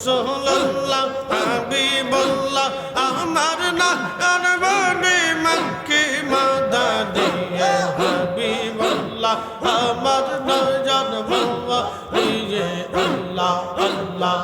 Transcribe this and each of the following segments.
রসুল্লাহ হাবিবুল্লাহ আমার না কারবানে মক্কে মাদানিয়ে হাবিবুল্লাহ আমার না জন্ম ইয়ে আল্লাহ আল্লাহ।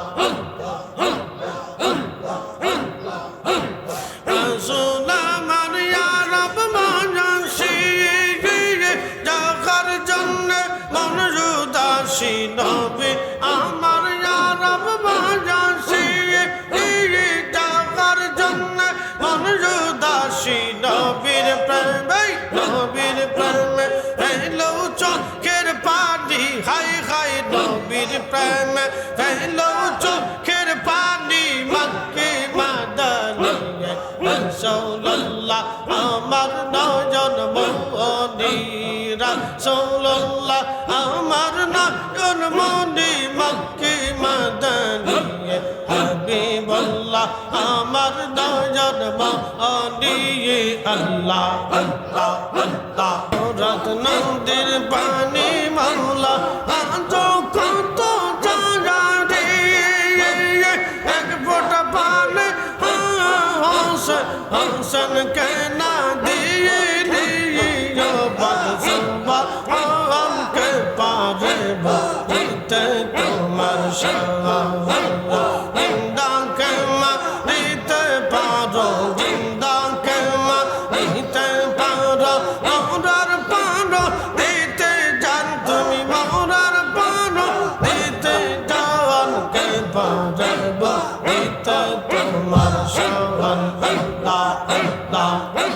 প্রেমে হেলো চোখের পানি মক্কে মাদানিয়ে রসুল্লাহ আমার নয়ন মনি রসুল্লাহ আমার নয়ন মনি মক্কে মাদানিয়ে হাবিবুল্লাহ, আমার নয়ন মনি আল্লাহ আল্লাহ আল্লাহ। রত নদীর পানি, মাওলা, আজ হোসেন কেনা দিয়ে দিও বদসবা আমকে পারে বইতে তোমার সাহা জিন্দা কেমা দিতে পারো জিন্দা কেমা দিতে পারো মরার পারো দিতে জান তুমি মরার পারো দিতে জান কে পারব দিতে তোমার আল্লাহ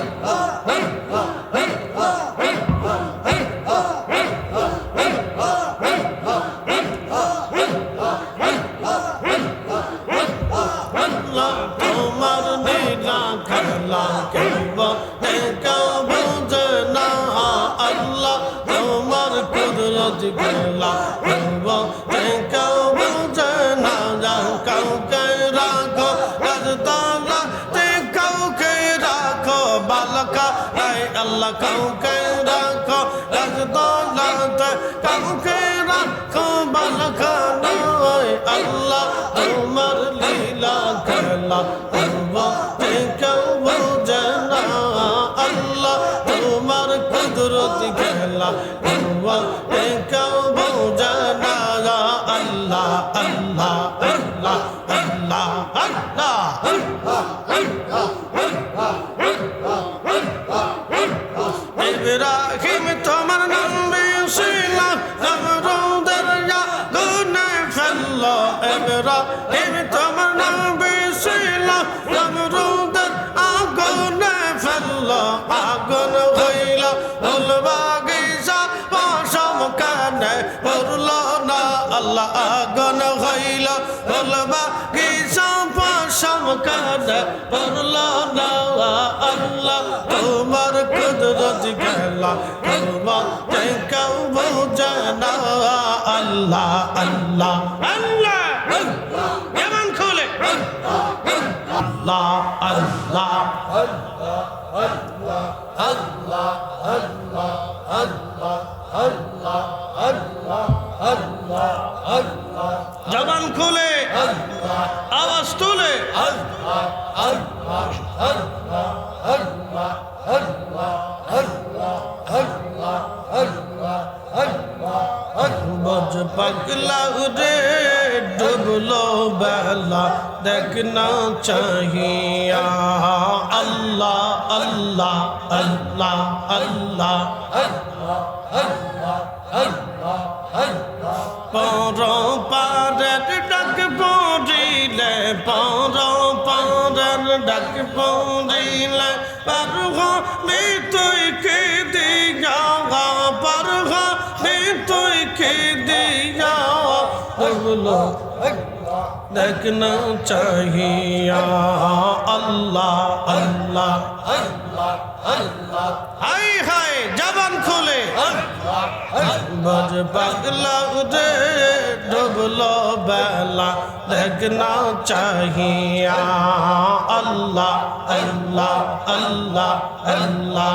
ইব্রাহিম তোমার নাম ছিল, নমরুদের গুনে ফেলল। ইব্রাহিম তোমার নাম ছিল, নমরুদের আগুনে ফেলল। আগুন হইল, ফুল বাগিচা, পশম কানে পড়ল না। আল্লাহ আগুন হইল, ফুল বাগিচা পশম কানে পড়ল না আল্লাহ তোমার কুদরত গেলা তোমার কেউ বোঝে না আল্লাহ আল্লাহ আল্লাহ কেমন খুলে আল্লাহ আল্লাহ জবান খুলে আওয়াজ তুলে। পাগলা রে ডুবলো বেলা দেখনা চাহিয়া। আল্লাহ আল্লাহ আল্লাহ আল্লাহ। পর পারের ডাক পড়িলে পর পারের ডাক পড়িলে পার মি তুই কে দিয়া পার মি তুই কে দিয়া বলো দেখনা চাহিয়া আল্লাহ আল্লাহ হাই হাই জবান খুলে বজ পাগলা রে ডুবলো বেলা দেখনা চাহিয়া আল্লাহ আল্লাহ আল্লাহ আল্লাহ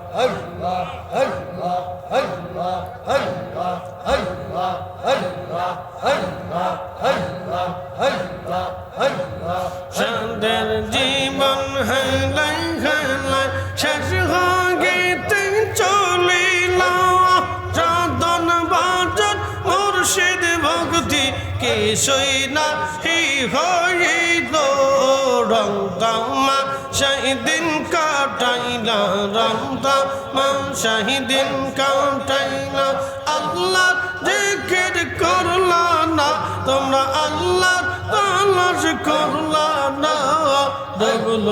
সাদের জীবন হেলাই হেলাই, শেষ হইতে চলিল সাধন বাজন মুর্শিদ ভক্তি, কে সইনা হি হইল? রং তামা শাহিদিন কাটাইলা রং তামা শাহিদিন কাটাইলা। আল্লাহ জিকির করলা না তোমরা আল্লাহ তালাশ করলা না। দেখল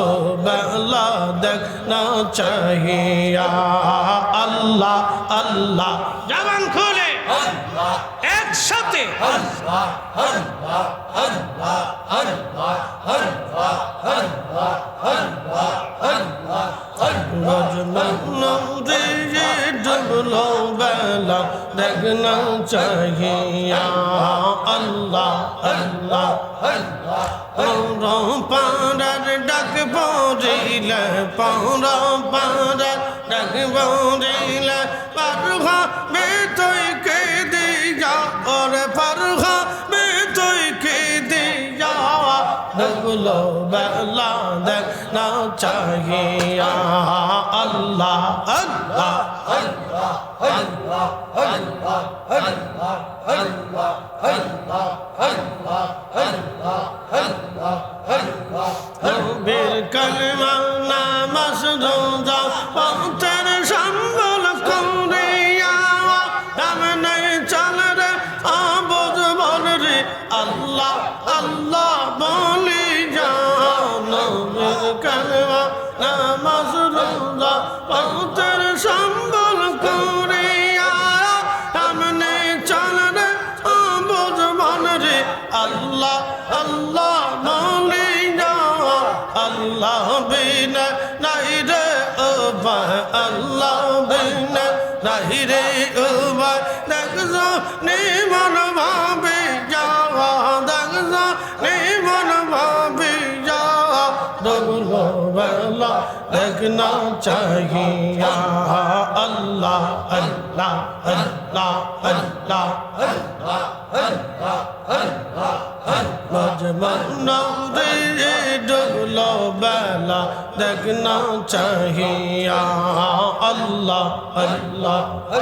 বেলা দেখ না চাহিয়া। আল্লাহ আল্লাহ জবান খুলে। একসাথে। ডুবলো چاہیے اللہ اللہ کرنا چاہیے اللہ اللہ اللہ اللہ مجمنا دے ڈولو بیلا دیکھنا چاہیے اللہ اللہ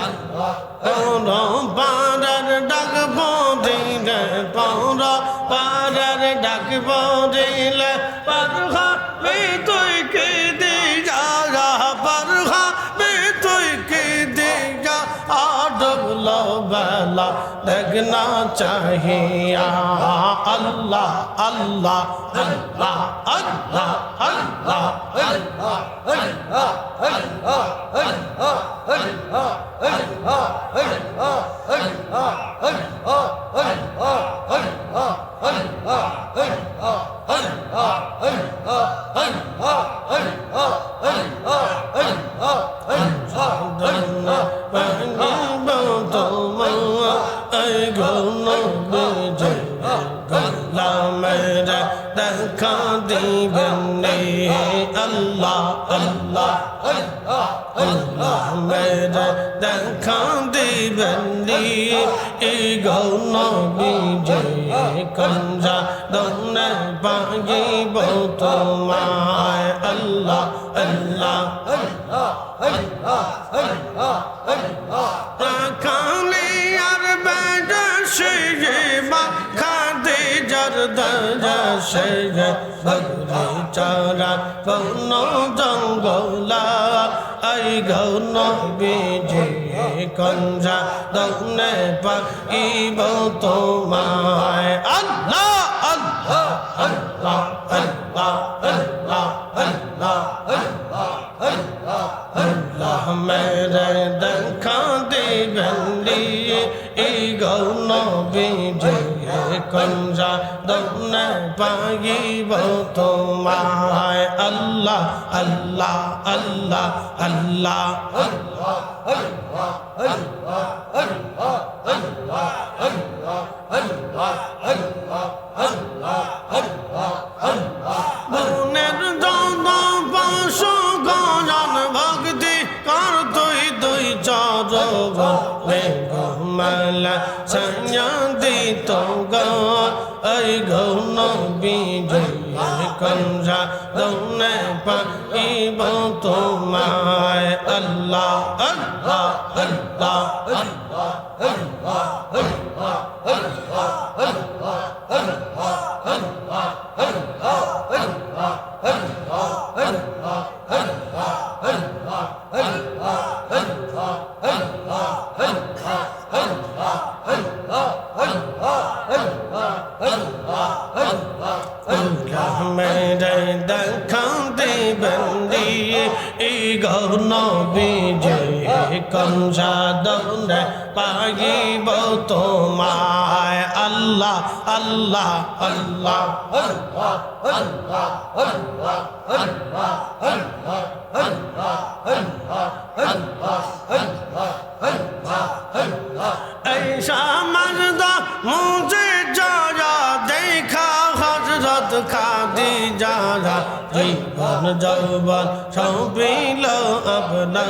اللہ پارر ڈاک بو دے پارا پارر ڈاک بو دے দেখনা চাহিয়া আল্লাহ আল্লাহ আল্লাহ আল্লাহ আল্লাহ I'm Ay gönlüm bir দেখা দিবেন আল্লাহ আল্লাহ আল্লাহ মেরে দেখা দিবেন এই গৌন বিজয় কঞ্জা দৌনে পাগিব তোমায় আল্লাহ আল্লাহ কালি সে বগরি চারা পৌন জঙ্গলা আই গৌন বেজে কঞ্জা দৌনে পাইব তোমায় আল্লাহ আল্লাহ আল্লাহ আল্লাহ আল্লাহ আল্লাহ আল্লাহ আল্লাহ মেরে দেখা দিবেন এই গৌন বিজয় কঞ্জা দৌনে পাইব তোমায়। আল্লাহ আল্লাহ আল্লাহ আল্লাহ। মনের যত পাশো গজন ভক্তি কর তুই দুই চরবে ঘুমালা সঞ্জা দিত গর এই গৌন বিজয় কঞ্জা দৌনে পাইব তোমায়। আল্লাহ আল্লাহ আল্লাহ মেরে তোমায় আল্লাহ আল্লাহ আল্লাহ ऐसा मर्दा मुझे जाया देखा हजरत खादी जाया জীবন যৌবন সবিল আপনা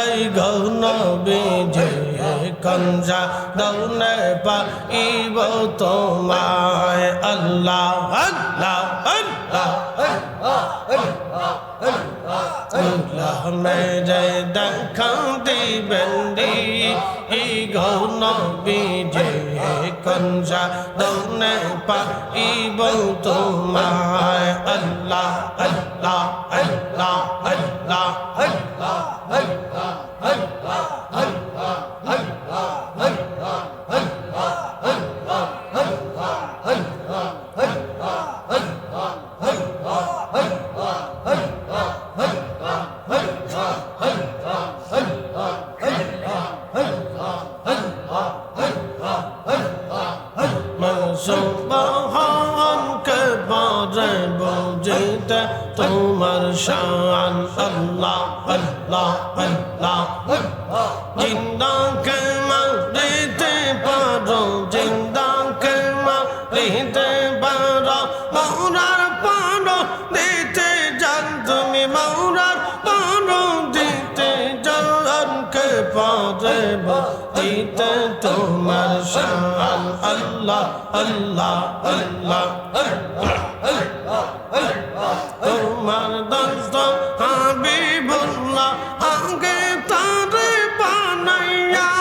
এই গৌন বিজয় কঞ্জা দৌনে পাইব তোমায় আল্লাহ আল্লাহ আল্লাহ আল্লাহ মেরে দেখা দিবেন দি এই গৌন বিজয় কঞ্জা দৌনে পাইব তোমায় আল্লাহ আল্লাহ আল্লাহ আল্লাহ আল্লাহ সুবহানকে বুঝিতে তোমার শান। আল্লাহ আল্লাহ আল্লাহ। জিন্দাকে মারিতে পারো, জিন্দাকে মারিতে পারো। মৌরার পারো, দিতে জান তুমি। মৌরার পারো, দিতে জানকে পারে দিতে তোমার শান। আল্লাহ আল্লাহ আল্লাহ আল্লাহ আল্লাহ। তোমার দস্ত হাবিবুল্লাহ আগে তারে বানাইয়া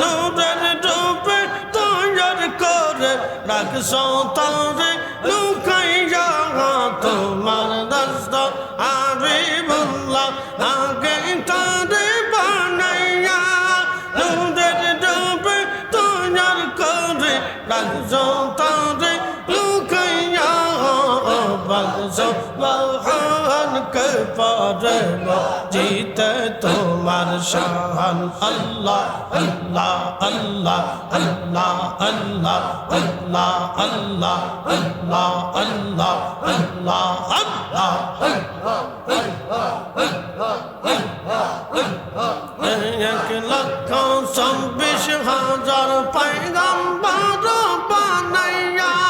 নূরের রূপে তৈয়ার করে রাখছো, তারে লুকাইয়া। তোমার দস্ত হাবিবুল্লাহ আগে তারে বানাইয়া নূরের রূপে তৈয়ার করে রাখছো, তারে পারে জিতে তোমার শান আল্লাহ আল্লাহ আল্লাহ আল্লাহ আল্লাহ আল্লাহ আল্লাহ আল্লাহ আল্লাহ আল্লাহ আল্লাহ এক লক্ষ চব্বিশ হাজার পাইগাম্বার বানাইয়া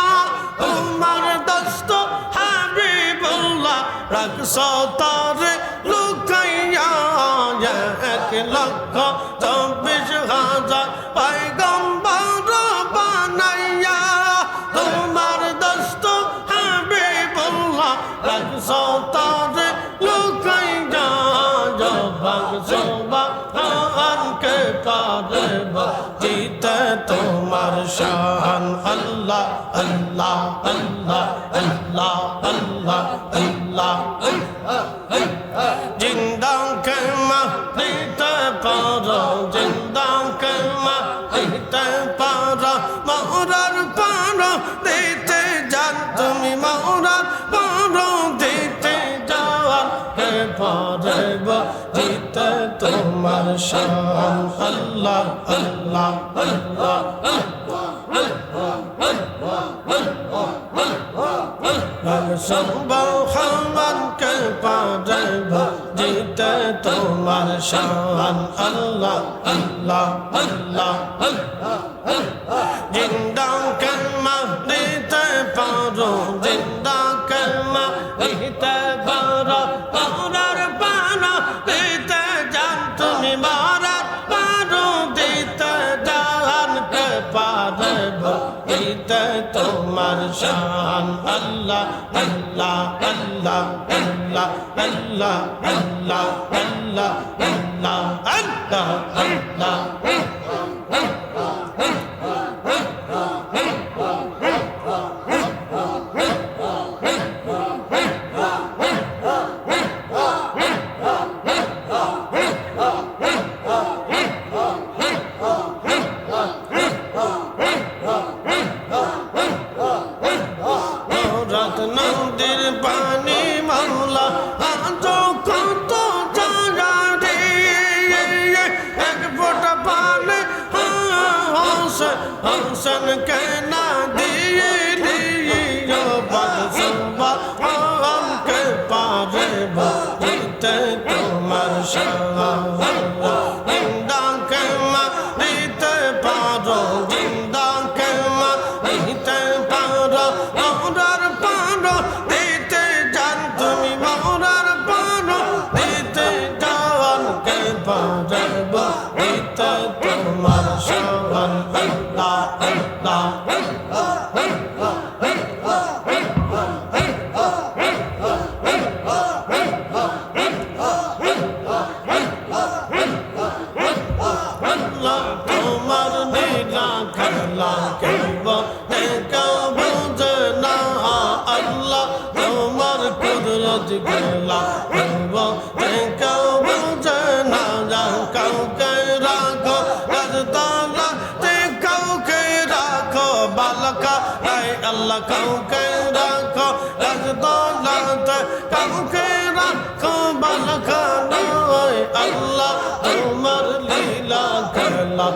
রাখছ তারে লুকাইয়া এক লক্ষ চব্বিশ হাজার পাইগাম্বার বানাইয়া তোমার দস্ত হাবিবুল্লাহ রাখছ তারে লুকাইয়া কে পারে জিতে তোমার আল্লাহ আল্লাহ আল্লাহ আল্লাহ তোমার আল্লাহ আল্লাহ আল্লাহ জিন্দা কলমা দিতে পারো, জিন্দা কলমা দিতে পারো। পারার পানো দিতে জান তুমি মারার পারো, দিতে জান কে পারব দিতে তোমার শান। আল্লাহ আল্লাহ আল্লাহ আল্লাহ আল্লাহ আল্লাহ। حسن کہنا دیو بازم کے پاوے بھائی تمہر তোমার কুদরত খেলা কেব কেউ বুঝে না যা কাউকে রাখো রাজতালা তে কাউকে রাখো বালকা আয় আল্লাহ কাউকে রাখো রাজতালা তে কাউকে রাখো বালকা নয় আল্লাহ তোমার লীলা খেলা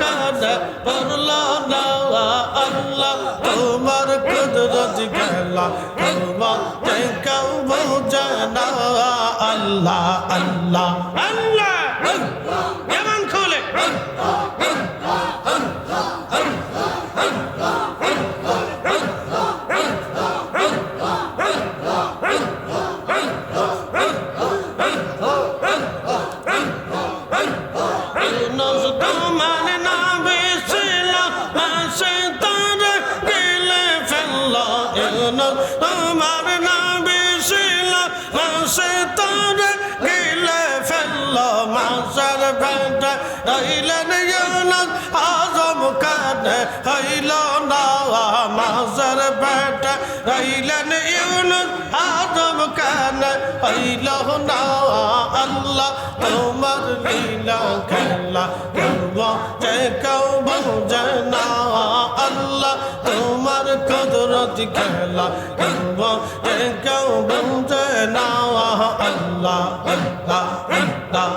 কাদা পারলা না আল্লাহ, তোমার কুদরত গেলা, তোমার কাউ মৌ জানা আল্লাহ আল্লাহ আল্লাহ আল্লাহ। মাসের ভেট রইলেন ইউনুস আজম কানে হইল না মাসের ভেট রইলেন ইউনুস আজম কানে হইল না আল্লাহ, তোমার লীলা খেলা কেউ যে কেউ বোঝে না আল্লাহ, তোমার কুদরত খেলা কেউ যে কেউ বোঝে না আল্লাহ আল্লাহ আল্লাহ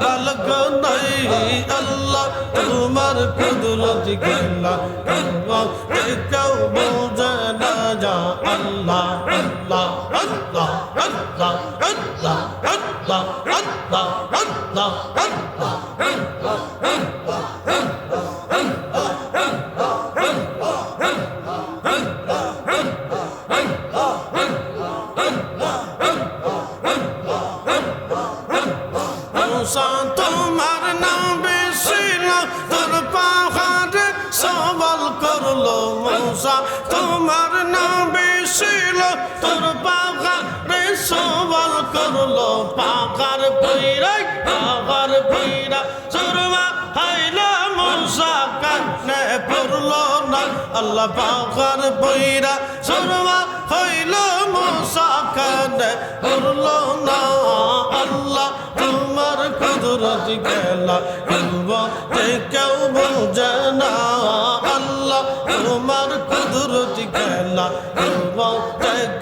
বালকা নাই আল্লাহ তোমার কুদরত খেলা কেউ কেউ বোঝে না যা আল্লাহ আল্লাহ আল্লাহ আল্লাহ আল্লাহ আল্লাহ আল্লাহ আল্লাহ আল্লাহ করল পাহাড় বৈরা পাহাড় বৈরা সুরমা হাইলা মৌসা কানে পড়ল না। আল্লাহ পাহাড় বৈরা সুরমা হইল মৌসা কানে পড়ল না। আল্লাহ তোমার কুদরত গেলা তে কেউ বোঝে না। আল্লাহ তোমার কুদরত গেলা তে কেউ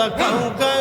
خلقوك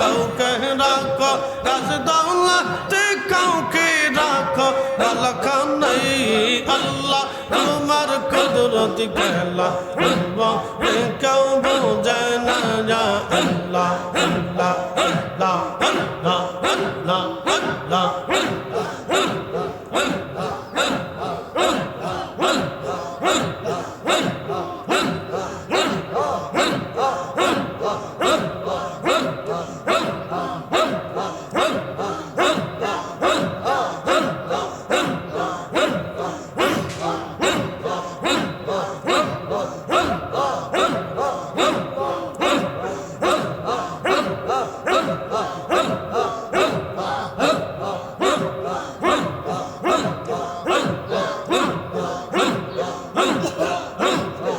কাউকে রাখো রাজ দৌলাতে কাউকে রাখো বালকা নাই আল্লাহ, তোমার কুদরত গেলা কেউ বোঝে না আল্লাহ আল্লাহ আল্লাহ আল্লাহ আল্লাহ। Huh?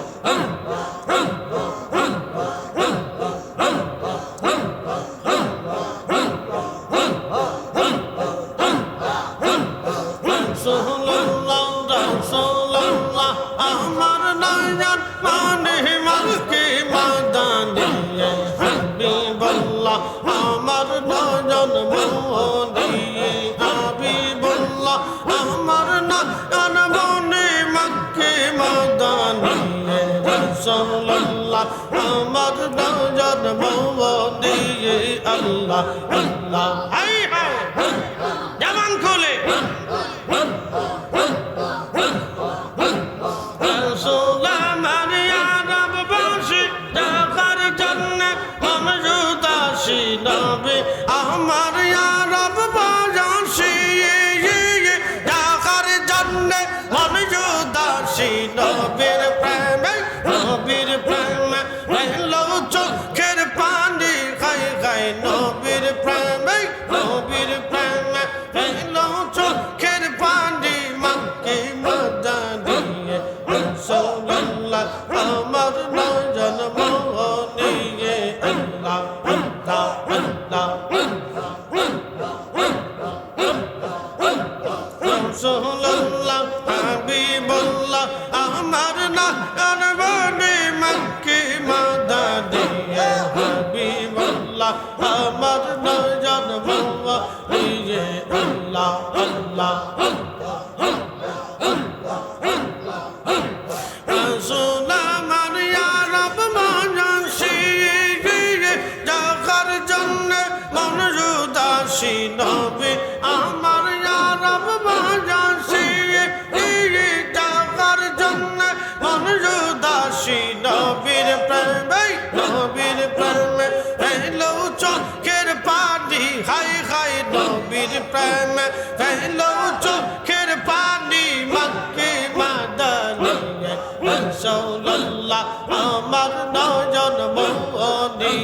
প্রেমে এলো চোখের পানি মক্কে মাদানিয়ে রসুল্লাহ আমার নজন মনি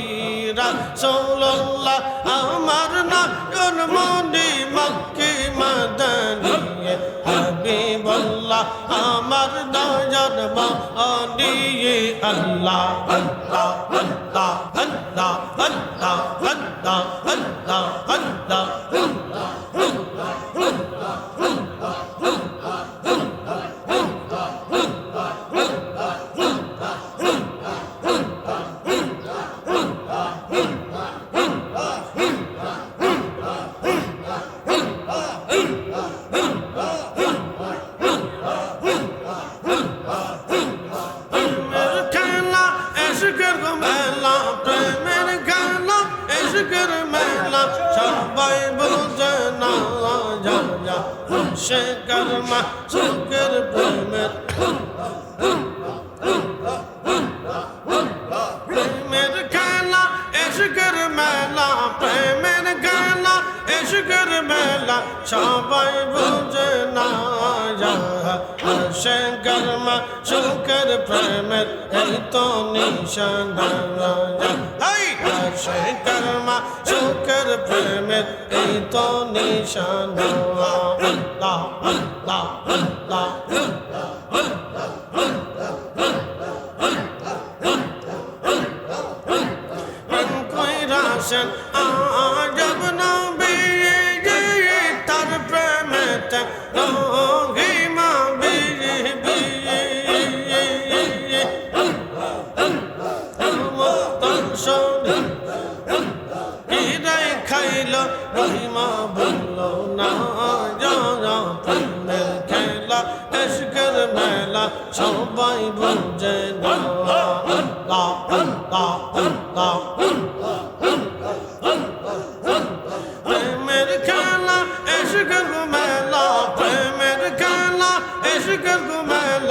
রসুল্লাহ আমার নজন মনি মক্কে মাদানিয়ে হাবিবুল্লাহ আমার নজন মনি আল্লাহ আল্লাহ আল্লাহ আল্লাহ আল্লাহ আল্লাহ আল্লাহ আল্লাহ প্রেমের এই তো নিশানা সে কর্মা সুখের প্রেমের এই তো নিশানা আল্লাহ আল্লাহ আল্লাহ প্রেম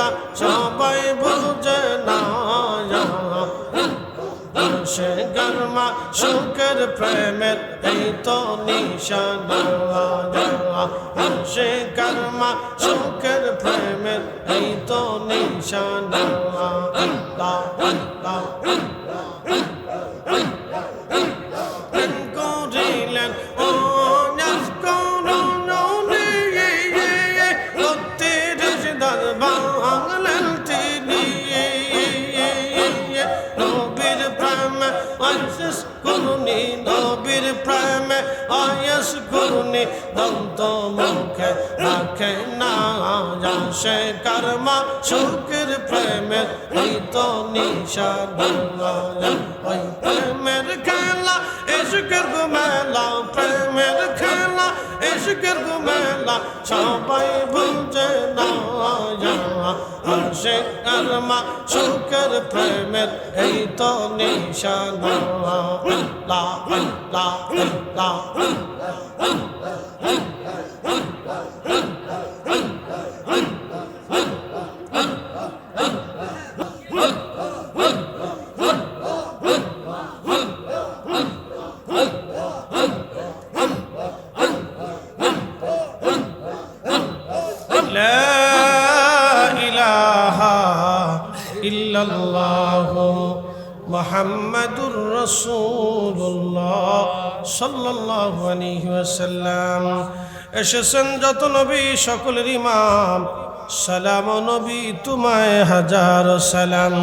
মেলা সবাই বুঝে না। সে গরমা সুখের প্রেমের এই তো নিশানা। সে কর্মা সুখের প্রেমের এই তো নিশানা। প্রেম প্রেম আয়স করুনি দন্ত মুখে রাখে না যাসে কর্মা, শুক্র প্রেমে এই নিশা ওই প্রেমের খেলা ইস্কর মেলা প্রেমের খেলা এসকের মেলা সবাই বুঝে না সে কর্মা সুখের প্রেমের এই তো নিশানা। আল্লাহ মোহাম্মদুর রসুল্লাহ সাল্লাহ আলহিহাসাল্লাম এসেছেন যত নবী সকলের ইমাম। সালাম নবী তোমায় হাজার সালাম।